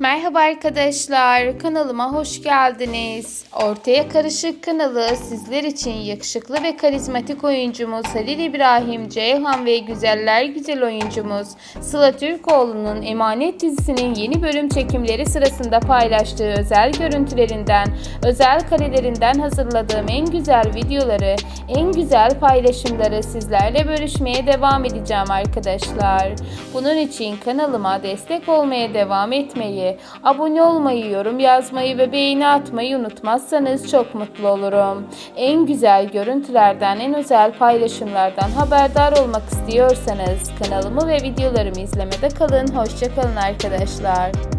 Merhaba arkadaşlar, kanalıma hoş geldiniz. Ortaya Karışık kanalı sizler için yakışıklı ve karizmatik oyuncumuz Halil İbrahim Ceyhan ve güzeller güzel oyuncumuz Sıla Türkoğlu'nun Emanet dizisinin yeni bölüm çekimleri sırasında paylaştığı özel görüntülerinden, özel karelerinden hazırladığım en güzel videoları, en güzel paylaşımları sizlerle bölüşmeye devam edeceğim arkadaşlar. Bunun için kanalıma destek olmaya devam etmeyi, abone olmayı, yorum yazmayı ve beğeni atmayı unutmazsanız çok mutlu olurum. En güzel görüntülerden, en özel paylaşımlardan haberdar olmak istiyorsanız kanalımı ve videolarımı izlemede kalın. Hoşçakalın arkadaşlar.